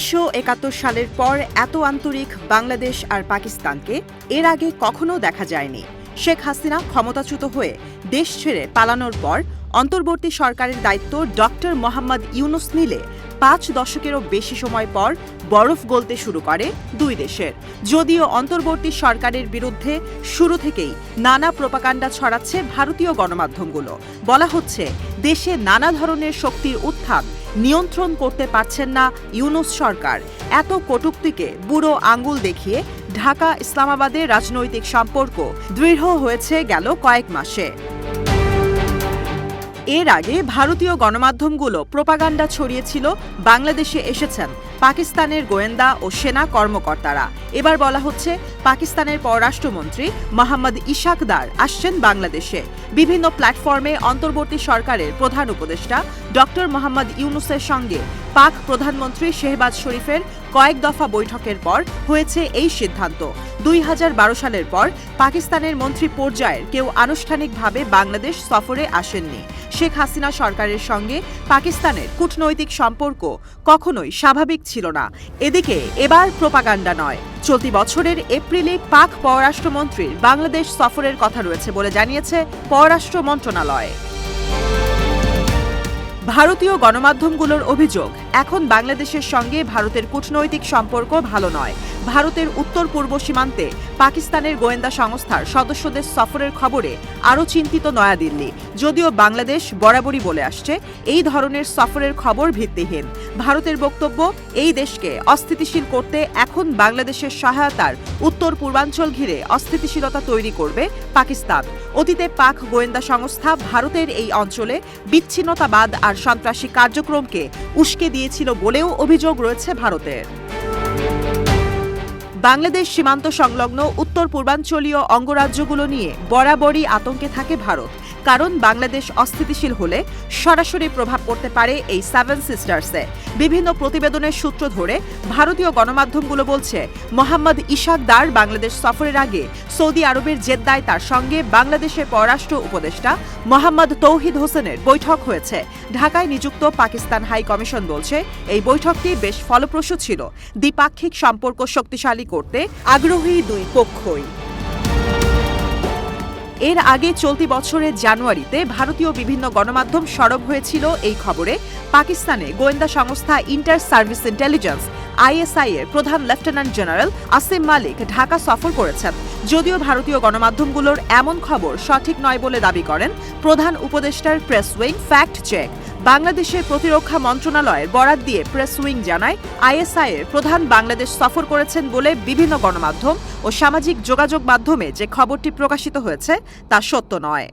উনিশশো একাত্তর সালের পর এত আন্তরিক বাংলাদেশ আর পাকিস্তানকে এর আগে কখনো দেখা যায়নি। শেখ হাসিনা ক্ষমতাচ্যুত হয়ে দেশ ছেড়ে পালানোর পর অন্তর্বর্তী সরকারের দায়িত্ব ডক্টর মোহাম্মদ ইউনুস নিলে পাঁচ দশকেরও বেশি সময় পর বরফ গলতে শুরু করে দুই দেশের। যদিও অন্তর্বর্তী সরকারের বিরুদ্ধে শুরু থেকেই নানা প্রপাকাণ্ডা ছড়াচ্ছে ভারতীয় গণমাধ্যমগুলো। বলা হচ্ছে, দেশে নানা ধরনের শক্তির উত্থান নিয়ন্ত্রণ করতে পারছেন না ইউনুস সরকার। এত কটুক্তিকে বুড়ো আঙ্গুল দেখিয়ে ঢাকা ইসলামাবাদের রাজনৈতিক সম্পর্ক দৃঢ় হয়েছে গেল কয়েক মাসে। এর আগে ভারতীয় গণমাধ্যমগুলো প্রোপাগান্ডা ছড়িয়েছিল, বাংলাদেশে এসেছেন পাকিস্তানের গোয়েন্দা ও সেনা কর্মকর্তারা। এবার বলা হচ্ছে, পাকিস্তানের পররাষ্ট্রমন্ত্রী মোহাম্মদ ইশাকদার আসছেন বাংলাদেশে। বিভিন্ন প্ল্যাটফর্মে অন্তর্বর্তী সরকারের প্রধান উপদেষ্টা ডক্টর মোহাম্মদ ইউনুসের সঙ্গে পাক প্রধানমন্ত্রী শেহবাজ শরীফের কয়েক দফা বৈঠকের পর হয়েছে এই সিদ্ধান্ত। দুই হাজার বারো সালের পর পাকিস্তানের মন্ত্রী পর্যায়ের কেউ আনুষ্ঠানিকভাবে বাংলাদেশ সফরে আসেননি। শেখ হাসিনা সরকারের সঙ্গে পাকিস্তানের কূটনৈতিক সম্পর্ক কখনোই স্বাভাবিক ছিল না। এদিকে এবার প্রপাগান্ডা নয়। চলতি বছরের এপ্রিলে পাক পররাষ্ট্রমন্ত্রীর বাংলাদেশ সফরের কথা রয়েছে বলে জানিয়েছে পররাষ্ট্র মন্ত্রণালয়। ভারতীয় গণমাধ্যমগুলোর অভিযোগ এখন বাংলাদেশের সঙ্গে ভারতের কূটনৈতিক সম্পর্ক ভালো নয়। ভারতের উত্তর পূর্ব সীমান্তে পাকিস্তানের গোয়েন্দা সংস্থার সদস্যদের সফরের খবরে আরও চিন্তিত নয়াদিল্লি। যদিও বাংলাদেশ বরাবরই বলে আসছে, এই ধরনের সফরের খবর ভিত্তিহীন। ভারতের বক্তব্য, এই দেশকে অস্থিতিশীল করতে এখন বাংলাদেশের সহায়তার উত্তর পূর্বাঞ্চল ঘিরে অস্থিতিশীলতা তৈরি করবে পাকিস্তান। অতীতে পাক গোয়েন্দা সংস্থা ভারতের এই অঞ্চলে বিচ্ছিন্নতাবাদ আর সন্ত্রাসী কার্যক্রমকে উস্কে দিয়েছিল বলেও অভিযোগ রয়েছে ভারতের। বাংলাদেশ সীমান্ত সংলগ্ন উত্তর পূর্বাঞ্চলীয় অঙ্গরাজ্যগুলো নিয়ে বরাবরই আতঙ্কে থাকে ভারত, কারণ বাংলাদেশ অস্থিতিশীল হলে সরাসরি প্রভাব পড়তে পারে এই সেভেন সিস্টার্সে বিভিন্ন প্রতিবেদনের সূত্র ধরে, ভারতীয় গণমাধ্যমগুলো বলছে, মোহাম্মদ ইশাক দার বাংলাদেশ সফরের আগে সৌদি আরবের জেদ্দায় তার সঙ্গে বাংলাদেশের পররাষ্ট্র উপদেষ্টা মোহাম্মদ তৌহিদ হোসেনের বৈঠক হয়েছে। ঢাকায় নিযুক্ত পাকিস্তান হাই কমিশন বলছে, এই বৈঠকটি বেশ ফলপ্রসূ ছিল। দ্বিপাক্ষিক সম্পর্ক শক্তিশালী করতে আগ্রহী দুই পক্ষই। এর আগে চলতি বছরের জানুয়ারিতে ভারতীয় বিভিন্ন গণমাধ্যম সরব হয়েছিল এই খবরে। পাকিস্তানে গোয়েন্দা সংস্থা ইন্টার সার্ভিস ইন্টেলিজেন্স, আইএসআই এর প্রধান লেফটেন্যান্ট জেনারেল আসিম মালিক ঢাকা সফর করেছেন। যদিও ভারতীয় গণমাধ্যমগুলোর এমন খবর সঠিক নয় বলে দাবি করেন, প্রধান উপদেষ্টার প্রেস উইং ফ্যাক্ট চেক। বাংলাদেশের প্রতিরক্ষা মন্ত্রণালয়ের বরাত দিয়ে প্রেস উইং জানায়, আইএসআই এর প্রধান বাংলাদেশ সফর করেছেন বলে বিভিন্ন গণমাধ্যম ও সামাজিক যোগাযোগ মাধ্যমে যে খবরটি প্রকাশিত হয়েছে তা সত্য নয়।